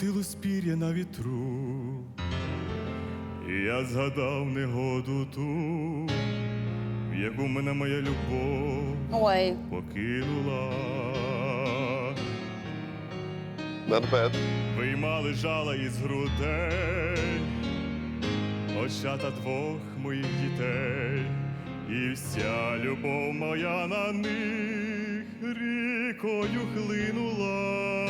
крутилось пір'я на вітру, і я згадав негоду ту, в яку мене моя любов Ой, покинула. Not bad. Виймали жала із грудей, очата двох моїх дітей, і вся любов моя на них рікою хлинула.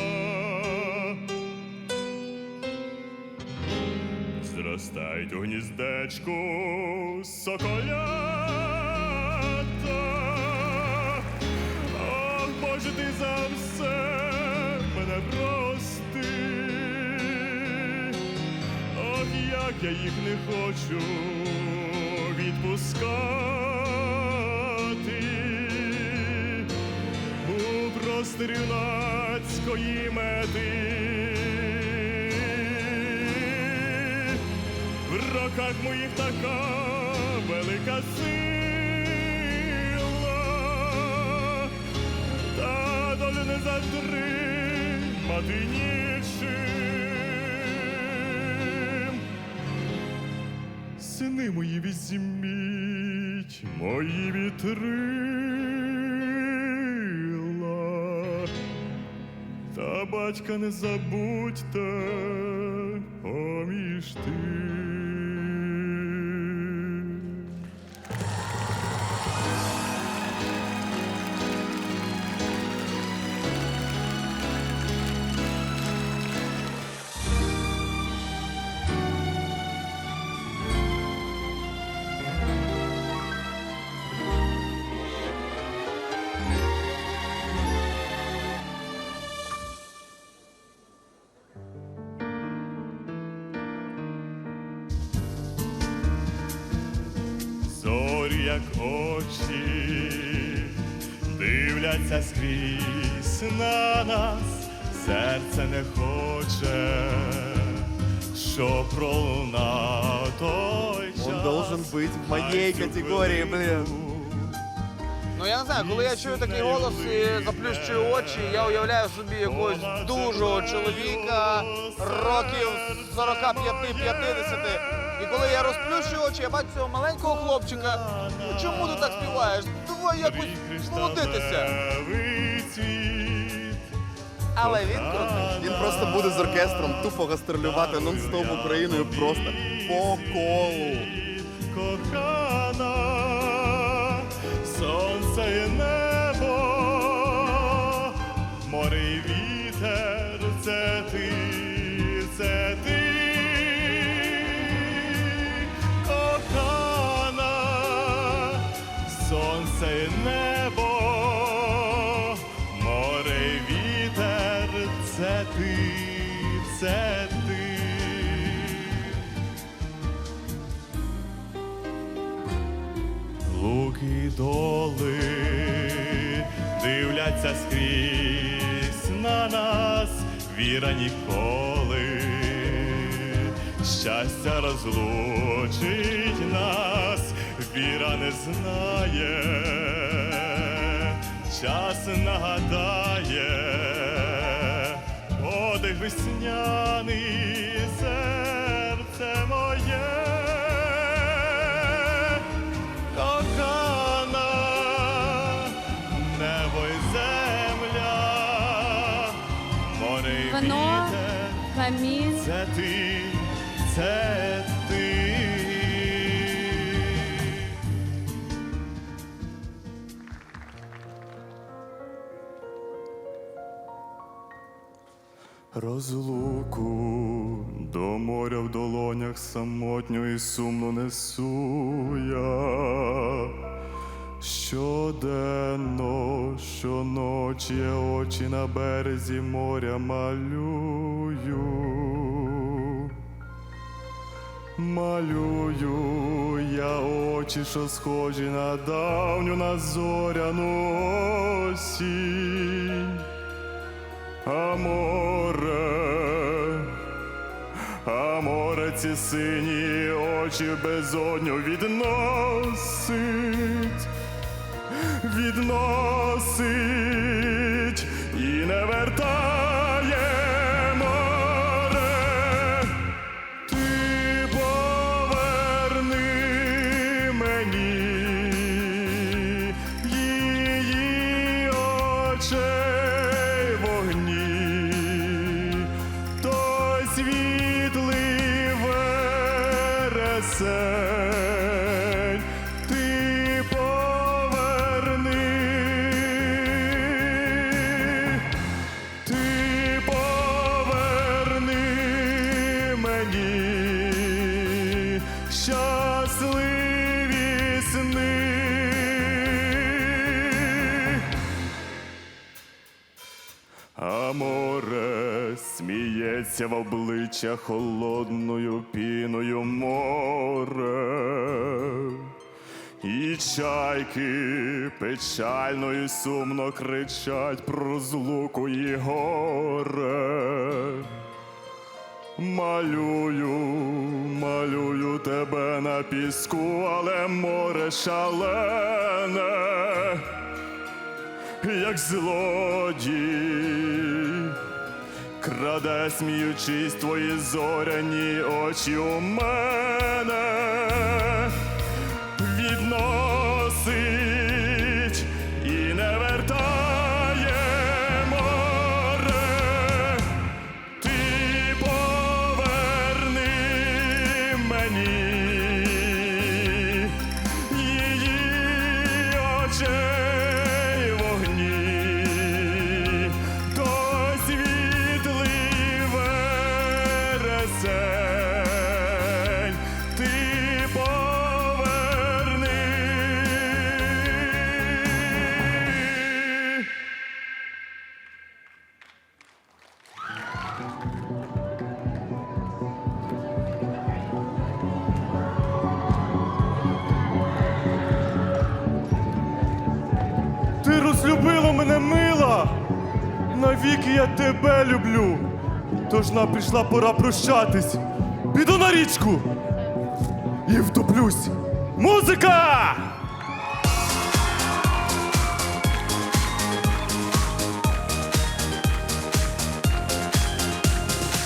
Зростають у гніздечку соколята. Ох, Боже, ти за все мене прости. Ох, як я їх не хочу відпускати. У просторі юнацької мети. В роках моїх така велика сила, та долю не затримати нічим. Сини мої візьміть, мої вітрила, та батька не забудьте поміж тим. Як очі, дивляться скрізь на нас, серце не хоче, що пролунав той час. Он должен быть в моей категории, блин. Ну я не знаю, коли я чую такий голос і заплющую очі, я уявляю собі якогось дужого чоловіка років 45-50. І коли я розплющую очі, я бачу цього маленького хлопчика. Ну чому ти так співаєш? Давай якось молодитися. Але він крутий. Він просто буде з оркестром тупо гастролювати нон-стоп Україною просто по колу. Кохана, сонце це ти, це ти. Луки доли дивляться скрізь на нас, віра ніколи, щастя розлучить нас, віра не знає, час нагадає, подих весняний серце моє кохана, небо й земля, море й Вино. вітер, камін. це ти, це ти. Розлуку до моря в долонях самотньо і сумно несу я. Щоденно, щоночі я очі на березі моря малюю. Малюю я очі, що схожі на давню на зоряну осінь. А море, а море ці сині очі безодню відносить, відносить пісень, ти поверни, ти поверни мені щасливі сни. А море сміється в обличчя холодною піною чайки печально і сумно кричать про злуку і горе. Малюю, малюю тебе на піску, але море шалене як злодій, краде, сміючись, твої зоряні очі у мене тебе люблю. Тож нам прийшла пора прощатись. Піду на річку і втоплюсь. Музика!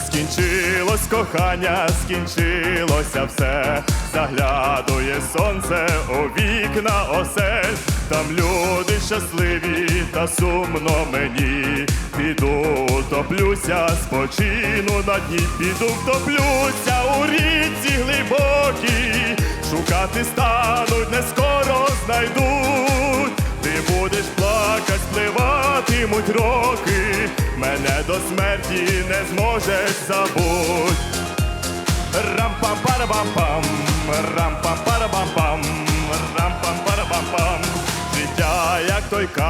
Скінчилось кохання, скінчилося все. Заглядує сонце у вікна осель. Там люди щасливі та сумно мені. Піду топлюся, спочину на дні, піду втоплюся у річці глибокій. Шукати стануть, не скоро знайдуть. Ти будеш плакать, спливатимуть роки, мене до смерті не зможеш забуть. Рам-пам парабам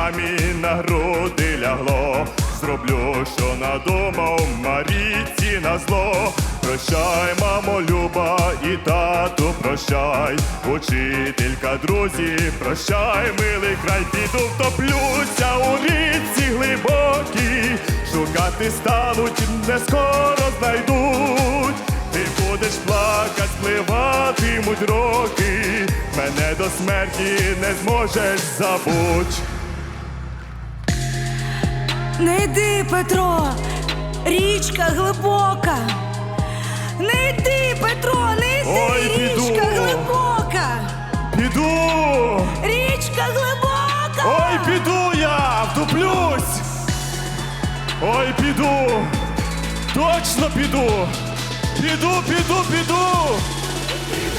камінь на груди лягло. Зроблю, що надумав Марійці на зло. Прощай, мамо, люба, і тату, прощай, учителька, друзі, прощай, милий край, піду втоплюся у річці глибокій, шукати стануть, не скоро знайдуть. Ти будеш плакать, спливатимуть роки, мене до смерті не зможеш забуть. Не йди, Петро, річка глибока. Не йди, Петро, не йди, Ой, піду. річка глибока. Піду! Річка глибока. Ой, піду я, втоплюсь! Ой, піду! Точно піду! Піду, піду, піду!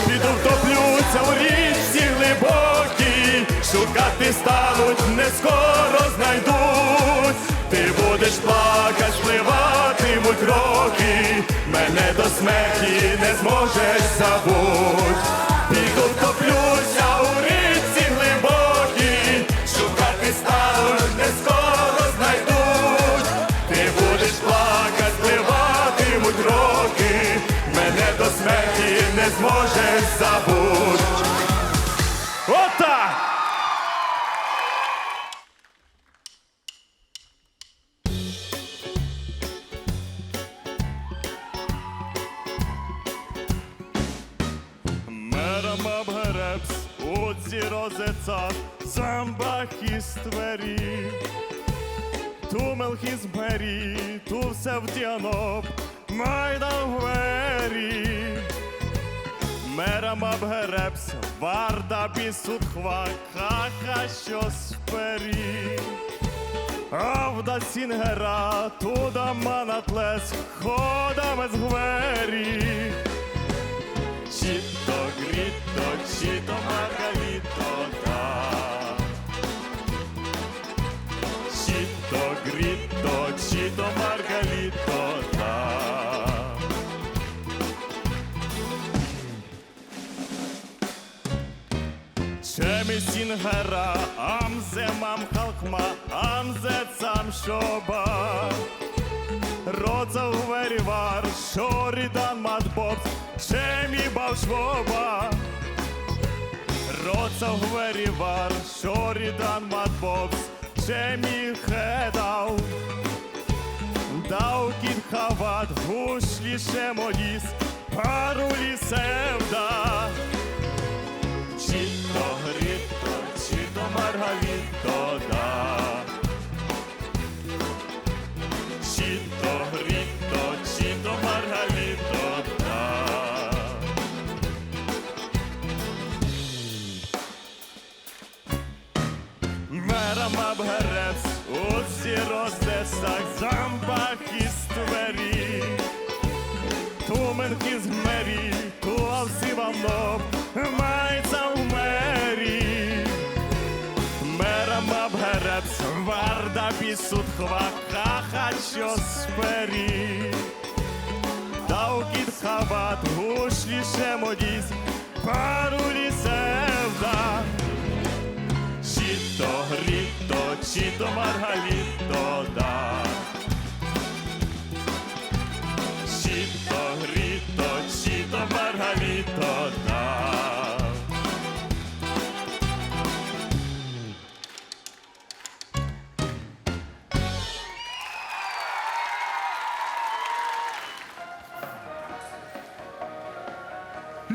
Піду втоплюся у річці глибокій, шукати стануть, не скоро знайдуть. Ти будеш плакать, спливатимуть роки, мене до смерті не зможеш забуть. Піду втоплюся у річці глибокій, шукати стануть, не скоро знайдуть. Ти будеш плакать, спливатимуть роки, мене до смерті не зможеш забуть. Мерама Бгерепс, Варда Бісудхва, Хаха що спері. Авда Сінгера, туда манатлес, ходаме з гвері. Чіток чи то Маргаліто, да. Чи то Гріто, чи то Маргаліто, Çemesin hera amze mam halkma amze цам şoba Родza увері вар шорідан матбоб Чемі бавшвоба Родza увері вар шорідан матбоб Чемі хедав Дау кін хават гушлі шемоліс Парулі севда чи то гріто, чи то маргаліто, да. Чи то гріто, чи то маргаліто, да. Мерам абгарец, усі роздесах, замбах і ствері. Туменки з мері, туавсі вам ноб, варда пісут хваха, що спері. Таукіт хават, гушліше модіс, пару лісевда. Чи то гріто, чи то маргаліто, да. Чито гріто, чито маргаліто, да.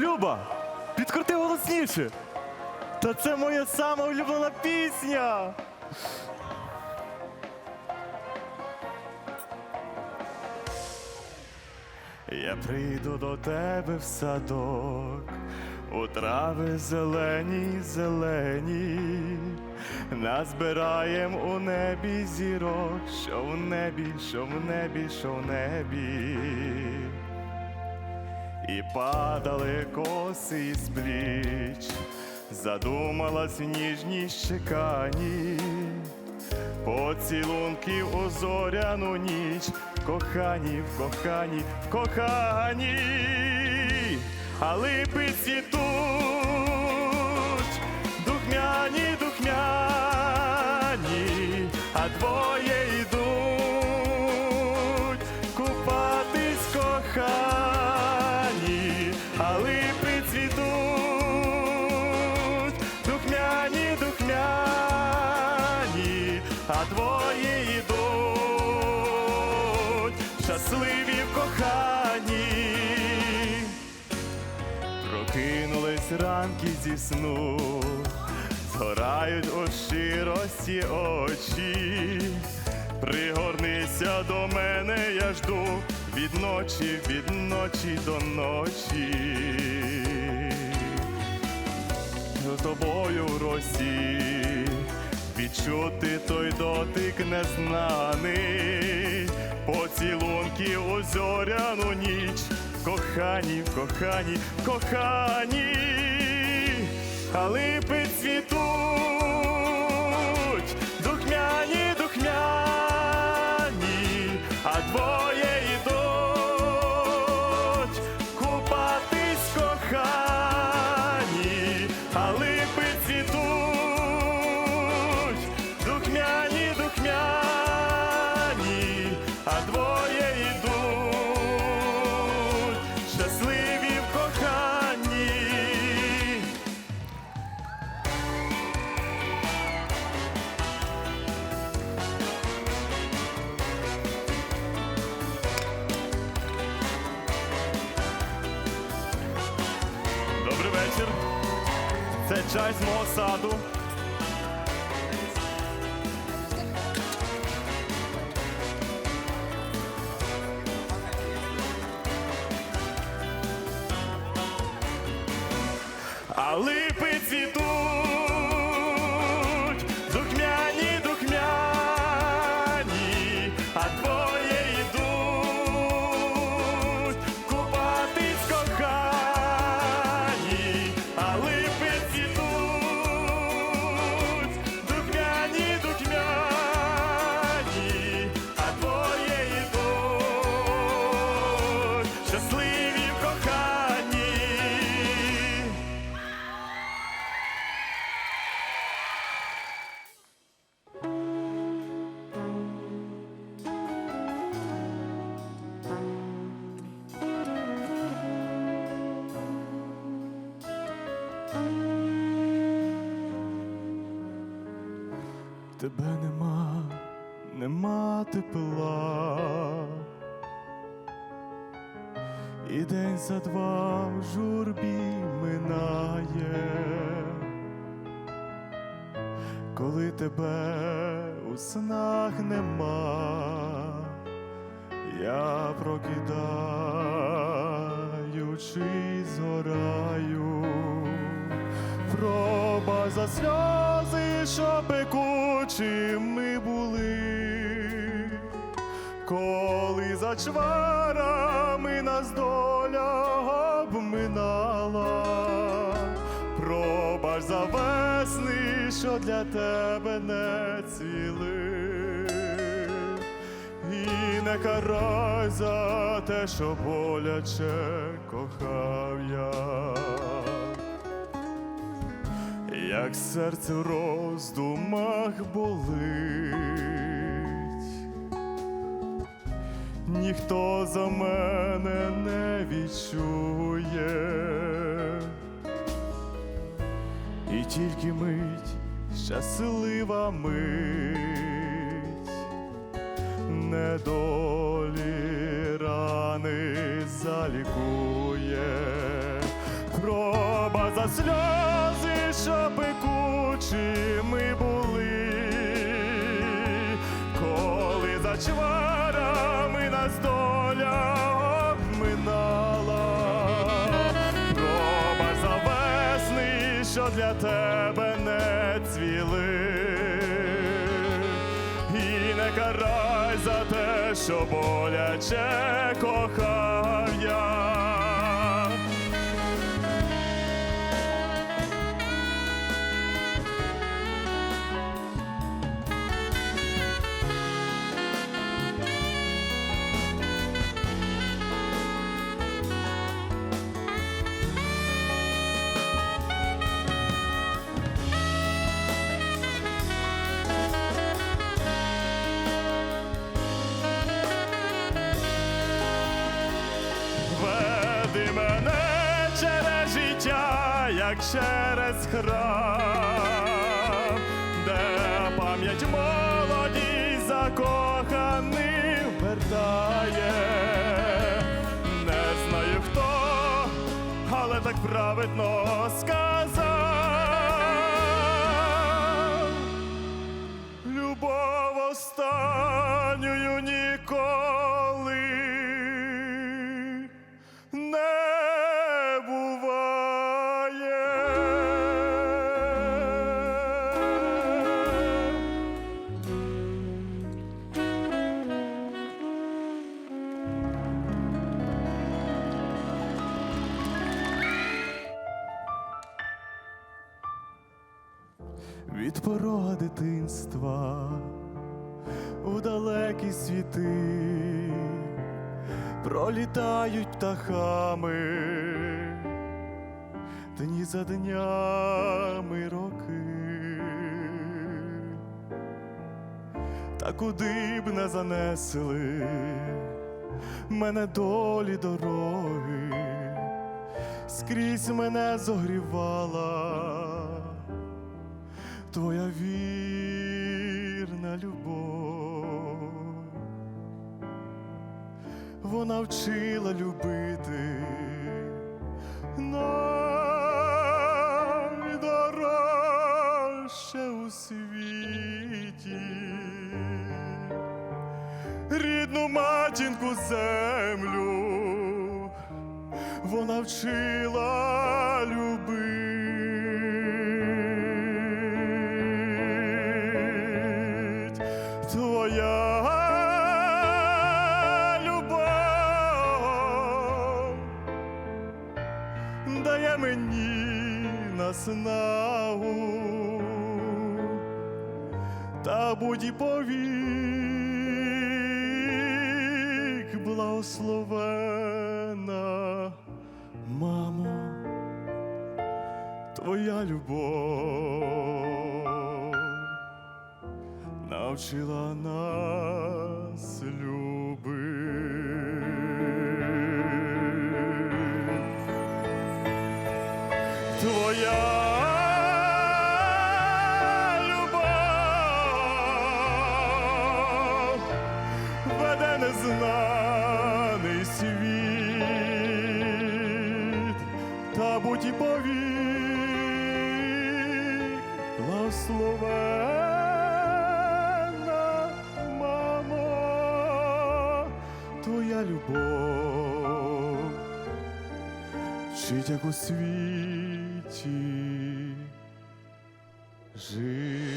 Люба, підкрути голосніше. Та це моя сама улюблена пісня. Я прийду до тебе в садок, у трави зелені, зелені, назбираєм у небі зірок, що в небі, що в небі, що в небі. І падали коси із пліч, задумалась в ніжній щекані. Поцілунків у зоряну ніч, кохані, в кохані, в кохані, а липи цвітуть, щасливі в коханні. Прокинулись ранки зі сну, згорають у щирості очі. Пригорнися до мене, я жду від ночі, від ночі до ночі. З тобою росі, відчути той дотик незнаний, поцілунки у зоряну ніч, кохані, кохані, кохані, а липи цвітуть, духмяні, духмяні, а двоє Це чай тебе нема, нема тепла. І день за два в журбі минає, коли тебе у снах нема, я прокидаючись згораю, проба за сльози, що пекучими були коли за чварами нас доля обминала, пробач за весни, що для тебе не цвіли, і не карай за те, що боляче кохав я. Як серце в роздумах болить, ніхто за мене не відчує, і тільки мить, щаслива мить, недолі рани залікує, проба за сльози, що пекучими були. Коли за чварами нас доля обминала, проба за весни, що для тебе не цвіли, і не карай за те, що боляче кохав я. Як через храм, де пам'ять молоді закоханих вертає. Не знаю хто, але так праведно сказав. Від порога дитинства у далекі світи пролітають птахами, дні за днями роки. Та куди б не занесли мене долі дороги, скрізь мене зогрівала твоя вірна любов. Вона вчила любити найдорожче у світі, рідну матінку землю, вона вчила наснагу та будь повік благословена, мамо, твоя любов навчила нас любити. Забуті повік, благословенна мамо, твоя любов, вчить як у світі жити.